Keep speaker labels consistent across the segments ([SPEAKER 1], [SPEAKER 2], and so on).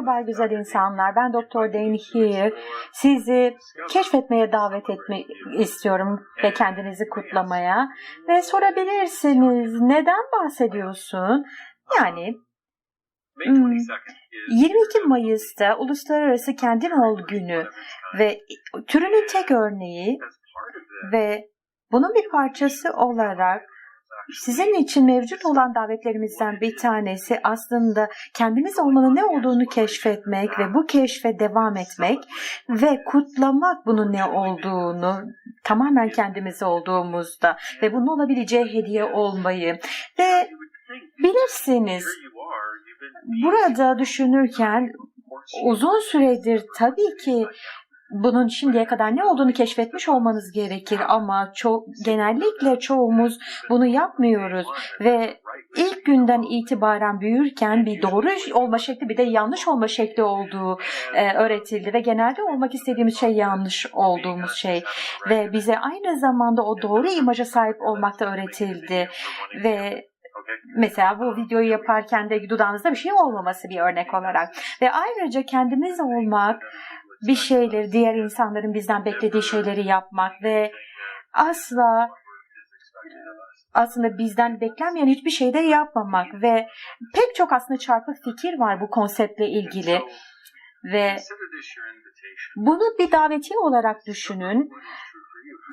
[SPEAKER 1] Merhaba güzel insanlar. Ben Doktor Dane Here. Sizi keşfetmeye davet etmek istiyorum ve kendinizi kutlamaya. Ve sorabilirsiniz neden bahsediyorsun? Yani
[SPEAKER 2] May
[SPEAKER 1] Hmm.
[SPEAKER 2] 22nd is
[SPEAKER 1] 22 Mayıs'ta Uluslararası Kendin Ol Günü ve türünün tek örneği ve bunun bir parçası olarak sizin için mevcut olan davetlerimizden bir tanesi aslında kendimiz olmanın ne olduğunu keşfetmek ve bu keşfe devam etmek ve kutlamak bunun ne olduğunu tamamen kendimiz olduğumuzda ve bunun olabileceği hediye olmayı. Ve bilirsiniz burada düşünürken uzun süredir tabii ki bunun şimdiye kadar ne olduğunu keşfetmiş olmanız gerekir ama çok genellikle çoğumuz bunu yapmıyoruz ve ilk günden itibaren büyürken bir doğru olma şekli bir de yanlış olma şekli olduğu e, öğretildi ve genelde olmak istediğimiz şey yanlış olduğumuz şey ve bize aynı zamanda o doğru imaja sahip olmak da öğretildi ve mesela bu videoyu yaparken de dudağınızda bir şey olmaması bir örnek olarak ve ayrıca kendimiz olmak bir şeyleri, diğer insanların bizden beklediği şeyleri yapmak ve asla aslında bizden beklenmeyen hiçbir şey de yapmamak ve pek çok aslında çarpık fikir var bu konseptle ilgili ve bunu bir davetiye olarak düşünün.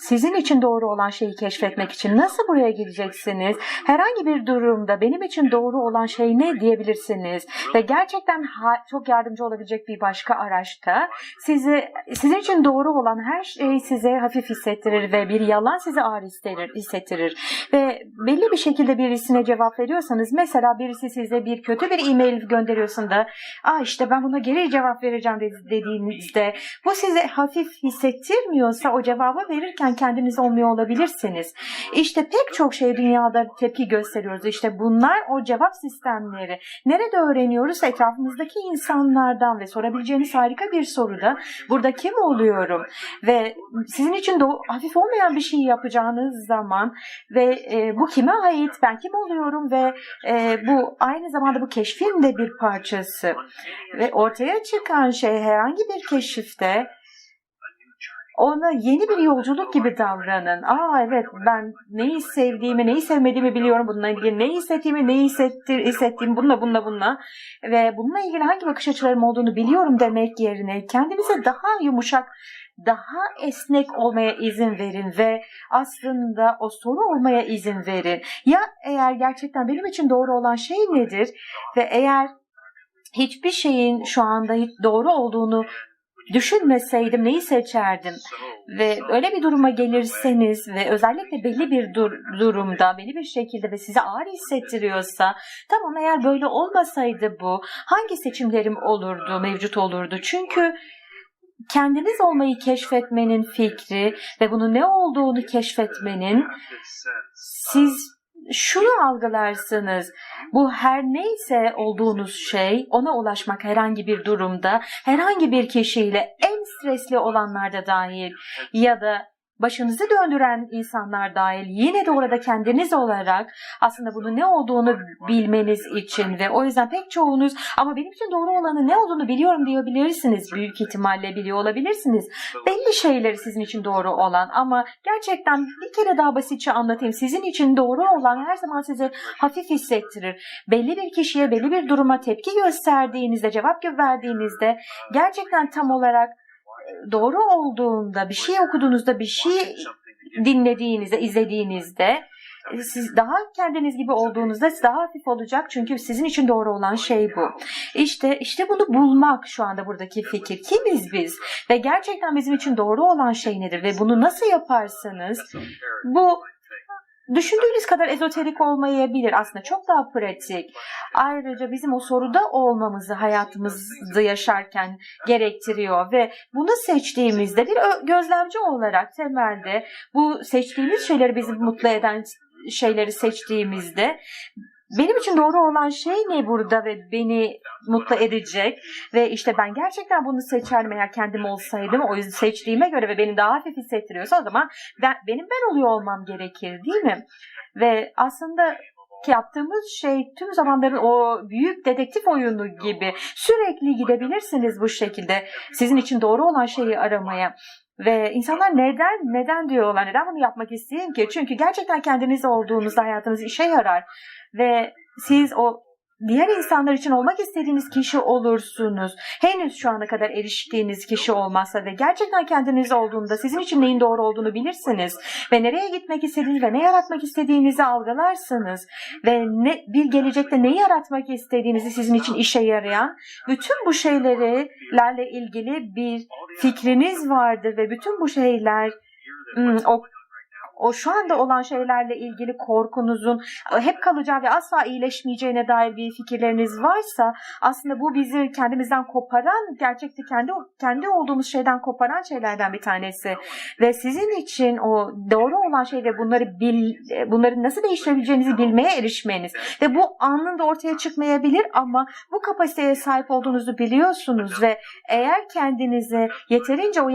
[SPEAKER 1] Sizin için doğru olan şeyi keşfetmek için nasıl buraya gideceksiniz? Herhangi bir durumda benim için doğru olan şey ne diyebilirsiniz? Ve gerçekten çok yardımcı olabilecek bir başka araçta sizi sizin için doğru olan her şey size hafif hissettirir ve bir yalan size ağır hissettirir, hissettirir. Ve belli bir şekilde birisine cevap veriyorsanız mesela birisi size bir kötü bir e-mail gönderiyorsun da Aa işte ben buna geri cevap vereceğim de- dediğinizde bu size hafif hissettirmiyorsa o cevabı verirken kendiniz olmuyor olabilirsiniz. İşte pek çok şey dünyada tepki gösteriyoruz. İşte bunlar o cevap sistemleri. Nerede öğreniyoruz? Etrafımızdaki insanlardan ve sorabileceğiniz harika bir soruda burada kim oluyorum? Ve sizin için de hafif olmayan bir şey yapacağınız zaman ve e, bu kime ait? Ben kim oluyorum? Ve e, bu aynı zamanda bu keşfin de bir parçası. Ve ortaya çıkan şey herhangi bir keşifte ona yeni bir yolculuk gibi davranın. Aa evet ben neyi sevdiğimi, neyi sevmediğimi biliyorum. Bununla ilgili neyi hissettiğimi, neyi hissettir, hissettiğimi bununla bununla bununla. Ve bununla ilgili hangi bakış açılarım olduğunu biliyorum demek yerine kendinize daha yumuşak, daha esnek olmaya izin verin ve aslında o soru olmaya izin verin. Ya eğer gerçekten benim için doğru olan şey nedir ve eğer hiçbir şeyin şu anda doğru olduğunu düşünmeseydim neyi seçerdim? Ve öyle bir duruma gelirseniz ve özellikle belli bir dur- durumda, belli bir şekilde ve size ağır hissettiriyorsa tamam eğer böyle olmasaydı bu hangi seçimlerim olurdu, mevcut olurdu? Çünkü kendiniz olmayı keşfetmenin fikri ve bunun ne olduğunu keşfetmenin siz şunu algılarsınız. Bu her neyse olduğunuz şey ona ulaşmak herhangi bir durumda herhangi bir kişiyle en stresli olanlarda dahil ya da başınızı döndüren insanlar dahil yine de orada kendiniz olarak aslında bunun ne olduğunu bilmeniz için ve o yüzden pek çoğunuz ama benim için doğru olanı ne olduğunu biliyorum diyebilirsiniz. Büyük ihtimalle biliyor olabilirsiniz. Belli şeyleri sizin için doğru olan ama gerçekten bir kere daha basitçe anlatayım. Sizin için doğru olan her zaman size hafif hissettirir. Belli bir kişiye, belli bir duruma tepki gösterdiğinizde, cevap verdiğinizde gerçekten tam olarak doğru olduğunda, bir şey okuduğunuzda, bir şey dinlediğinizde, izlediğinizde e, siz daha kendiniz gibi olduğunuzda siz daha hafif olacak çünkü sizin için doğru olan şey bu. İşte işte bunu bulmak şu anda buradaki fikir. Kimiz biz? Ve gerçekten bizim için doğru olan şey nedir? Ve bunu nasıl yaparsanız bu düşündüğünüz kadar ezoterik olmayabilir. Aslında çok daha pratik. Ayrıca bizim o soruda olmamızı hayatımızda yaşarken gerektiriyor ve bunu seçtiğimizde bir gözlemci olarak temelde bu seçtiğimiz şeyleri bizi mutlu eden şeyleri seçtiğimizde benim için doğru olan şey ne burada ve beni mutlu edecek ve işte ben gerçekten bunu seçerim eğer kendim olsaydım o yüzden seçtiğime göre ve beni daha hafif hissettiriyorsa o zaman ben, benim ben oluyor olmam gerekir değil mi? Ve aslında yaptığımız şey tüm zamanların o büyük dedektif oyunu gibi sürekli gidebilirsiniz bu şekilde sizin için doğru olan şeyi aramaya. Ve insanlar neden neden diyorlar neden bunu yapmak isteyeyim ki? Çünkü gerçekten kendiniz olduğunuzda hayatınız işe yarar ve siz o diğer insanlar için olmak istediğiniz kişi olursunuz. Henüz şu ana kadar eriştiğiniz kişi olmazsa ve gerçekten kendiniz olduğunda sizin için neyin doğru olduğunu bilirsiniz ve nereye gitmek istediğiniz ve ne yaratmak istediğinizi algılarsınız ve ne, bir gelecekte neyi yaratmak istediğinizi sizin için işe yarayan bütün bu şeylerle ilgili bir fikriniz vardır ve bütün bu şeyler hmm, o o şu anda olan şeylerle ilgili korkunuzun hep kalacağı ve asla iyileşmeyeceğine dair bir fikirleriniz varsa aslında bu bizi kendimizden koparan gerçekte kendi kendi olduğumuz şeyden koparan şeylerden bir tanesi. Ve sizin için o doğru olan şey ve bunları bil bunları nasıl değiştirebileceğinizi bilmeye erişmeniz. Ve bu anında ortaya çıkmayabilir ama bu kapasiteye sahip olduğunuzu biliyorsunuz ve eğer kendinize yeterince o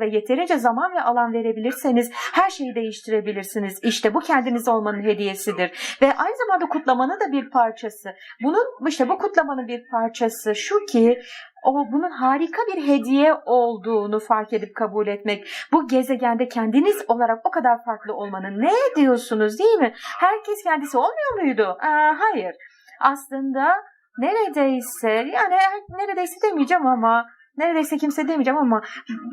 [SPEAKER 1] ve yeterince zaman ve alan verebilirseniz her şeyi değiştirebilirsiniz. İşte bu kendiniz olmanın hediyesidir. Ve aynı zamanda kutlamanın da bir parçası. Bunun işte bu kutlamanın bir parçası şu ki o bunun harika bir hediye olduğunu fark edip kabul etmek. Bu gezegende kendiniz olarak o kadar farklı olmanın ne diyorsunuz değil mi? Herkes kendisi olmuyor muydu? Aa, hayır. Aslında neredeyse yani neredeyse demeyeceğim ama neredeyse kimse demeyeceğim ama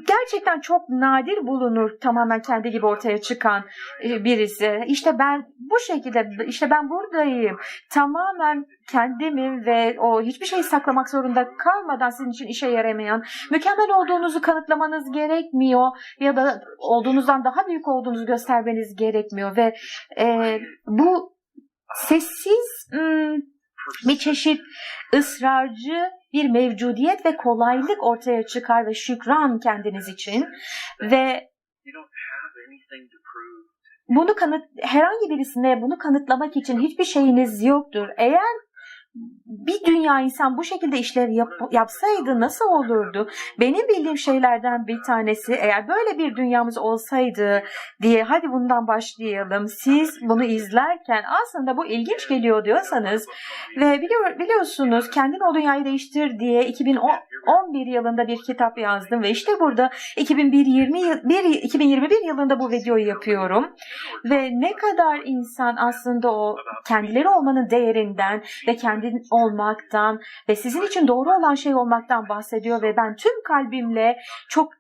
[SPEAKER 1] gerçekten çok nadir bulunur tamamen kendi gibi ortaya çıkan e, birisi. İşte ben bu şekilde işte ben buradayım. Tamamen kendimi ve o hiçbir şeyi saklamak zorunda kalmadan sizin için işe yaramayan, mükemmel olduğunuzu kanıtlamanız gerekmiyor ya da olduğunuzdan daha büyük olduğunuzu göstermeniz gerekmiyor ve e, bu sessiz bir çeşit ısrarcı bir mevcudiyet ve kolaylık ortaya çıkar ve şükran kendiniz için ve bunu kanıt herhangi birisine bunu kanıtlamak için hiçbir şeyiniz yoktur. Eğer bir dünya insan bu şekilde işler yap, yapsaydı nasıl olurdu? Benim bildiğim şeylerden bir tanesi eğer böyle bir dünyamız olsaydı diye hadi bundan başlayalım. Siz bunu izlerken aslında bu ilginç geliyor diyorsanız ve biliyor, biliyorsunuz kendin o dünyayı değiştir diye 2011 yılında bir kitap yazdım ve işte burada 2021, 2021 yılında bu videoyu yapıyorum. Ve ne kadar insan aslında o kendileri olmanın değerinden ve kendi olmaktan ve sizin için doğru olan şey olmaktan bahsediyor ve ben tüm kalbimle çok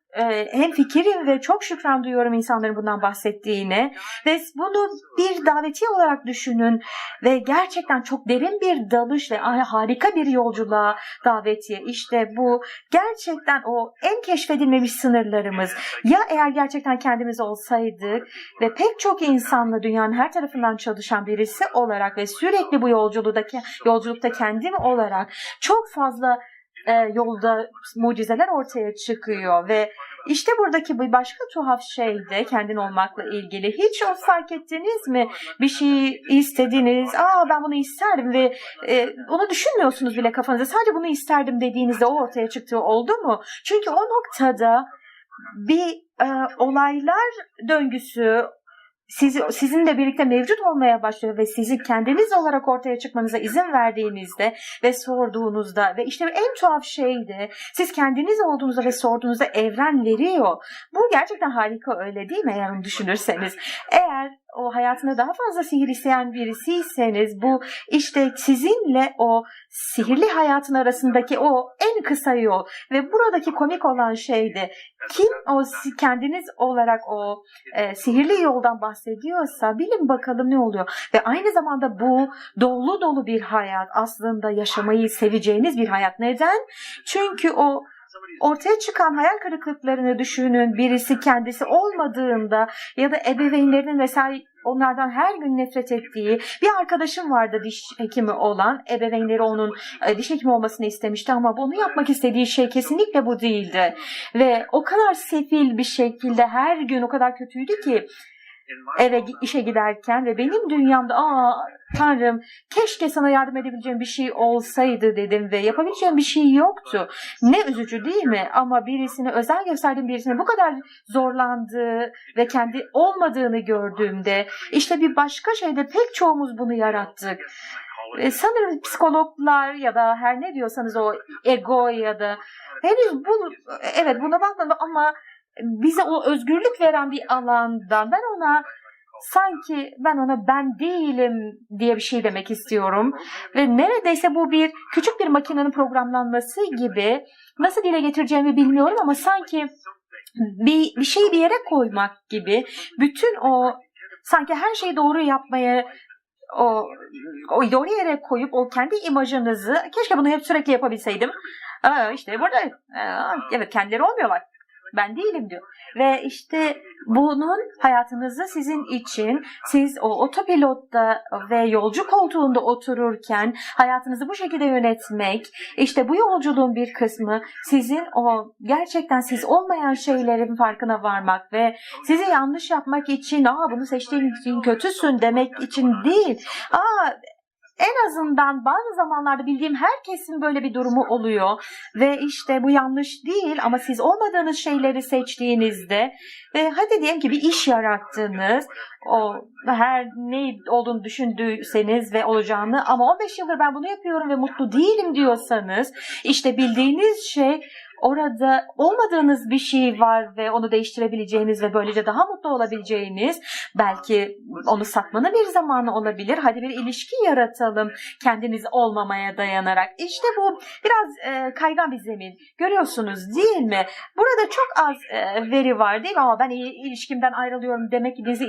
[SPEAKER 1] hem fikirim ve çok şükran duyuyorum insanların bundan bahsettiğine. Ve bunu bir davetiye olarak düşünün ve gerçekten çok derin bir dalış ve harika bir yolculuğa davetiye. İşte bu gerçekten o en keşfedilmemiş sınırlarımız. Ya eğer gerçekten kendimiz olsaydık ve pek çok insanla dünyanın her tarafından çalışan birisi olarak ve sürekli bu yolculuktaki yolculukta kendim olarak çok fazla e, yolda mucizeler ortaya çıkıyor ve işte buradaki bir başka tuhaf şey de kendin olmakla ilgili. Hiç o fark ettiniz mi? Bir şey istediniz. Aa ben bunu isterdim ve e, onu düşünmüyorsunuz bile kafanızda. Sadece bunu isterdim dediğinizde o ortaya çıktığı oldu mu? Çünkü o noktada bir e, olaylar döngüsü siz, sizinle birlikte mevcut olmaya başlıyor ve sizi kendiniz olarak ortaya çıkmanıza izin verdiğinizde ve sorduğunuzda ve işte en tuhaf şey de siz kendiniz olduğunuzda ve sorduğunuzda evren veriyor. Bu gerçekten harika öyle değil mi eğer düşünürseniz? Eğer o hayatında daha fazla sihir isteyen birisiyseniz bu işte sizinle o sihirli hayatın arasındaki o en kısa yol ve buradaki komik olan şey de kim o kendiniz olarak o e, sihirli yoldan bahsediyorsa bilin bakalım ne oluyor. Ve aynı zamanda bu dolu dolu bir hayat aslında yaşamayı seveceğiniz bir hayat. Neden? Çünkü o ortaya çıkan hayal kırıklıklarını düşünün. Birisi kendisi olmadığında ya da ebeveynlerinin vesaire onlardan her gün nefret ettiği bir arkadaşım vardı diş hekimi olan. Ebeveynleri onun e, diş hekimi olmasını istemişti ama bunu yapmak istediği şey kesinlikle bu değildi. Ve o kadar sefil bir şekilde her gün o kadar kötüydü ki eve işe giderken ve benim dünyamda aa Tanrım keşke sana yardım edebileceğim bir şey olsaydı dedim ve yapabileceğim bir şey yoktu. Ne üzücü değil mi? Ama birisine özel gösterdiğim birisine bu kadar zorlandığı ve kendi olmadığını gördüğümde işte bir başka şeyde pek çoğumuz bunu yarattık. E, sanırım psikologlar ya da her ne diyorsanız o ego ya da henüz bu evet buna bakmadım ama bize o özgürlük veren bir alandan ben ona sanki ben ona ben değilim diye bir şey demek istiyorum ve neredeyse bu bir küçük bir makinenin programlanması gibi nasıl dile getireceğimi bilmiyorum ama sanki bir, bir şeyi bir yere koymak gibi bütün o sanki her şeyi doğru yapmaya o, o doğru yere koyup o kendi imajınızı keşke bunu hep sürekli yapabilseydim. Aa, işte burada aa, evet kendileri olmuyorlar. Ben değilim diyor. Ve işte bunun hayatınızda sizin için siz o otopilotta ve yolcu koltuğunda otururken hayatınızı bu şekilde yönetmek işte bu yolculuğun bir kısmı sizin o gerçekten siz olmayan şeylerin farkına varmak ve sizi yanlış yapmak için aa bunu seçtiğin için kötüsün demek için değil. Aa en azından bazı zamanlarda bildiğim herkesin böyle bir durumu oluyor. Ve işte bu yanlış değil ama siz olmadığınız şeyleri seçtiğinizde ve hadi diyelim ki bir iş yarattınız o her ne olduğunu düşündüyseniz ve olacağını ama 15 yıldır ben bunu yapıyorum ve mutlu değilim diyorsanız işte bildiğiniz şey orada olmadığınız bir şey var ve onu değiştirebileceğiniz ve böylece daha mutlu olabileceğiniz belki onu satmanın bir zamanı olabilir. Hadi bir ilişki yaratalım kendiniz olmamaya dayanarak. İşte bu biraz e, kaygan bir zemin. Görüyorsunuz değil mi? Burada çok az e, veri var değil mi? Ama ben il- ilişkimden ayrılıyorum demek bizi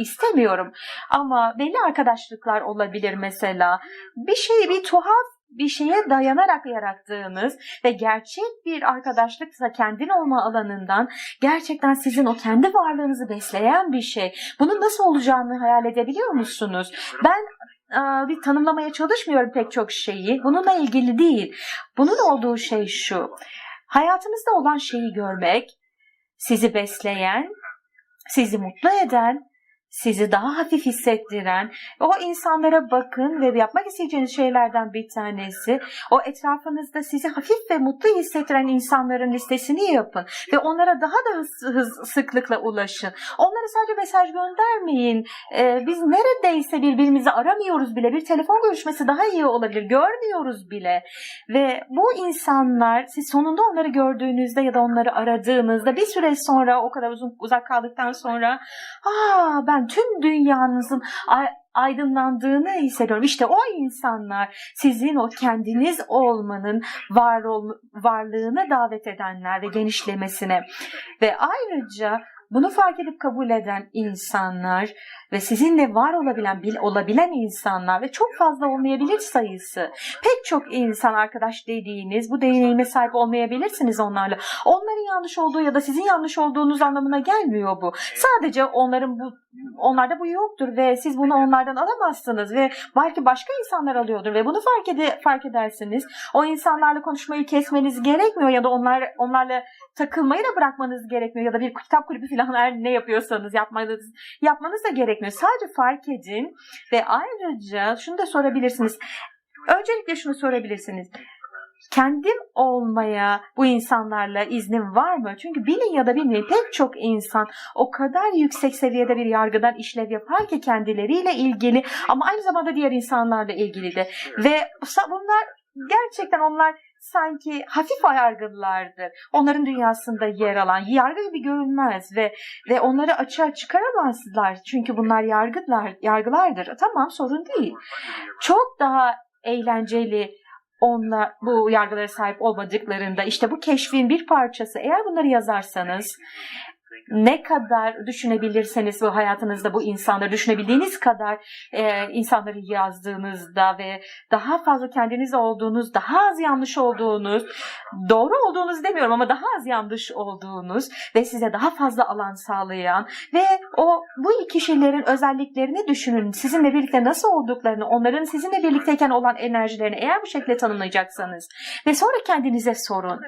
[SPEAKER 1] istemiyorum. Ama belli arkadaşlıklar olabilir mesela. Bir şey bir tuhaf bir şeye dayanarak yarattığınız ve gerçek bir arkadaşlıksa kendin olma alanından gerçekten sizin o kendi varlığınızı besleyen bir şey. Bunun nasıl olacağını hayal edebiliyor musunuz? Ben e, bir tanımlamaya çalışmıyorum pek çok şeyi. Bununla ilgili değil. Bunun olduğu şey şu. Hayatınızda olan şeyi görmek, sizi besleyen, sizi mutlu eden, sizi daha hafif hissettiren, o insanlara bakın ve yapmak isteyeceğiniz şeylerden bir tanesi, o etrafınızda sizi hafif ve mutlu hissettiren insanların listesini yapın ve onlara daha da hız, hız- sıklıkla ulaşın. Onlara sadece mesaj göndermeyin. Ee, biz neredeyse birbirimizi aramıyoruz bile. Bir telefon görüşmesi daha iyi olabilir. Görmüyoruz bile. Ve bu insanlar siz sonunda onları gördüğünüzde ya da onları aradığınızda bir süre sonra o kadar uzun uzak kaldıktan sonra aa ben tüm dünyanızın ay- aydınlandığını hissediyorum. İşte o insanlar sizin o kendiniz olmanın var ol, varlığına davet edenler ve genişlemesine ve ayrıca bunu fark edip kabul eden insanlar ve sizinle var olabilen, bil, olabilen insanlar ve çok fazla olmayabilir sayısı. Pek çok insan arkadaş dediğiniz bu deneyime sahip olmayabilirsiniz onlarla. Onların yanlış olduğu ya da sizin yanlış olduğunuz anlamına gelmiyor bu. Sadece onların bu onlarda bu yoktur ve siz bunu onlardan alamazsınız ve belki başka insanlar alıyordur ve bunu fark ede fark edersiniz. O insanlarla konuşmayı kesmeniz gerekmiyor ya da onlar onlarla takılmayı da bırakmanız gerekmiyor ya da bir kitap kulübü falan her ne yapıyorsanız yapmanız yapmanız da gerekmiyor. Sadece fark edin ve ayrıca şunu da sorabilirsiniz. Öncelikle şunu sorabilirsiniz. Kendim olmaya bu insanlarla iznim var mı? Çünkü bilin ya da bilmeyin pek çok insan o kadar yüksek seviyede bir yargıdan işlev yapar ki kendileriyle ilgili ama aynı zamanda diğer insanlarla ilgili de. Ve bunlar gerçekten onlar sanki hafif yargılardır. Onların dünyasında yer alan yargı gibi görünmez ve ve onları açığa çıkaramazlar. Çünkü bunlar yargılar yargılardır. Tamam sorun değil. Çok daha eğlenceli onunla bu yargılara sahip olmadıklarında işte bu keşfin bir parçası. Eğer bunları yazarsanız ne kadar düşünebilirseniz bu hayatınızda bu insanları düşünebildiğiniz kadar e, insanları yazdığınızda ve daha fazla kendiniz olduğunuz, daha az yanlış olduğunuz, doğru olduğunuz demiyorum ama daha az yanlış olduğunuz ve size daha fazla alan sağlayan ve o bu kişilerin özelliklerini düşünün. Sizinle birlikte nasıl olduklarını, onların sizinle birlikteyken olan enerjilerini eğer bu şekilde tanımlayacaksanız ve sonra kendinize sorun.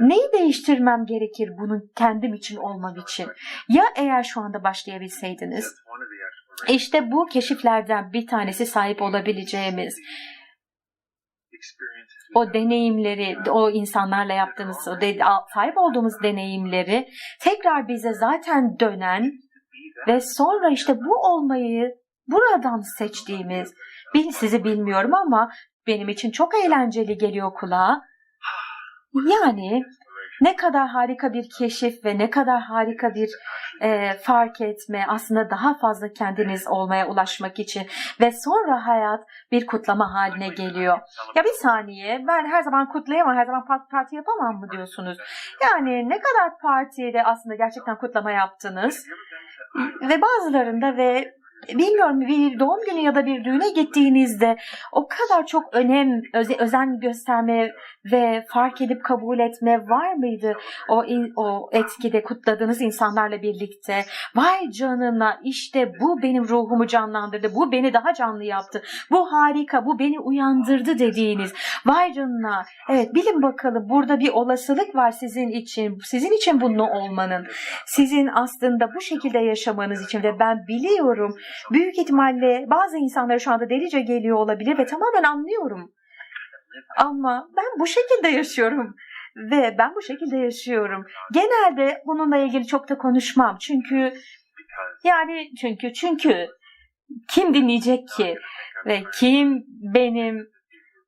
[SPEAKER 1] Neyi değiştirmem gerekir bunun kendim için olmam için? Ya eğer şu anda başlayabilseydiniz? İşte bu keşiflerden bir tanesi sahip olabileceğimiz o deneyimleri, o insanlarla yaptığımız, o de- sahip olduğumuz deneyimleri tekrar bize zaten dönen ve sonra işte bu olmayı buradan seçtiğimiz, bil, sizi bilmiyorum ama benim için çok eğlenceli geliyor kulağa. Yani ne kadar harika bir keşif ve ne kadar harika bir e, fark etme, aslında daha fazla kendiniz olmaya ulaşmak için ve sonra hayat bir kutlama haline geliyor. Ya bir saniye ben her zaman kutlayamam, her zaman part- parti yapamam mı diyorsunuz? Yani ne kadar partiyle aslında gerçekten kutlama yaptınız? Ve bazılarında ve bilmiyorum bir doğum günü ya da bir düğüne gittiğinizde o kadar çok önem, öze- özen gösterme ve fark edip kabul etme var mıydı? O, o etkide kutladığınız insanlarla birlikte. Vay canına işte bu benim ruhumu canlandırdı. Bu beni daha canlı yaptı. Bu harika, bu beni uyandırdı dediğiniz. Vay canına. Evet bilin bakalım burada bir olasılık var sizin için. Sizin için bunun olmanın. Sizin aslında bu şekilde yaşamanız için ve ben biliyorum büyük ihtimalle bazı insanlara şu anda delice geliyor olabilir ve tamamen anlıyorum. Ama ben bu şekilde yaşıyorum ve ben bu şekilde yaşıyorum. Genelde bununla ilgili çok da konuşmam. Çünkü yani çünkü çünkü kim dinleyecek ki ve kim benim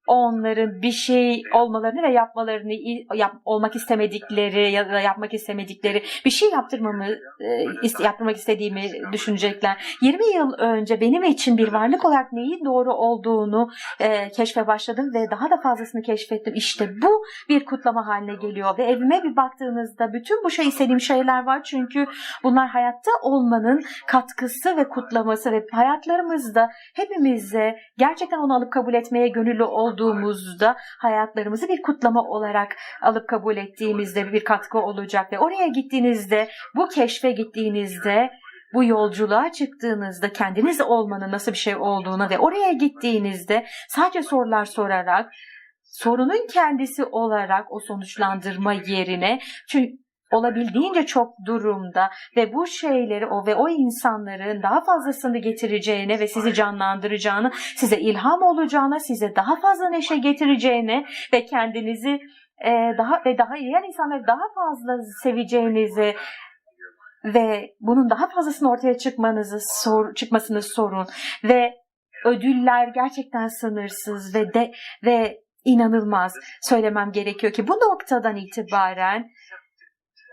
[SPEAKER 1] onların bir şey olmalarını ve yapmalarını yap, olmak istemedikleri ya da yapmak istemedikleri bir şey yaptırmamı e, yaptırmak istediğimi düşünecekler. 20 yıl önce benim için bir varlık olarak neyin doğru olduğunu e, keşfe başladım ve daha da fazlasını keşfettim. İşte bu bir kutlama haline geliyor ve evime bir baktığınızda bütün bu şey istediğim şeyler var çünkü bunlar hayatta olmanın katkısı ve kutlaması ve hayatlarımızda hepimize gerçekten onu alıp kabul etmeye gönüllü olduğumuzda hayatlarımızı bir kutlama olarak alıp kabul ettiğimizde bir katkı olacak ve oraya gittiğinizde bu keşfe gittiğinizde bu yolculuğa çıktığınızda kendiniz olmanın nasıl bir şey olduğunu ve oraya gittiğinizde sadece sorular sorarak sorunun kendisi olarak o sonuçlandırma yerine çünkü olabildiğince çok durumda ve bu şeyleri o ve o insanların daha fazlasını getireceğine ve sizi canlandıracağını, size ilham olacağına, size daha fazla neşe getireceğine ve kendinizi e, daha ve daha diğer insanları daha fazla seveceğinizi ve bunun daha fazlasını ortaya çıkmanızı sor, çıkmasını sorun ve ödüller gerçekten sınırsız ve de ve inanılmaz söylemem gerekiyor ki bu noktadan itibaren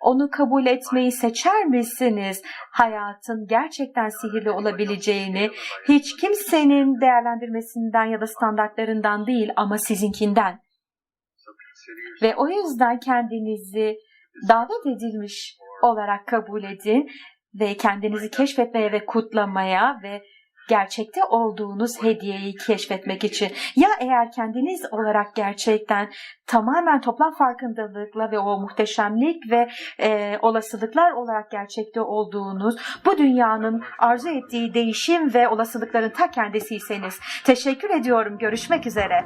[SPEAKER 1] onu kabul etmeyi seçer misiniz? Hayatın gerçekten sihirli olabileceğini hiç kimsenin değerlendirmesinden ya da standartlarından değil ama sizinkinden. Ve o yüzden kendinizi davet edilmiş olarak kabul edin ve kendinizi keşfetmeye ve kutlamaya ve gerçekte olduğunuz hediyeyi keşfetmek için ya eğer kendiniz olarak gerçekten tamamen toplam farkındalıkla ve o muhteşemlik ve e, olasılıklar olarak gerçekte olduğunuz bu dünyanın arzu ettiği değişim ve olasılıkların ta kendisiyseniz teşekkür ediyorum. Görüşmek üzere.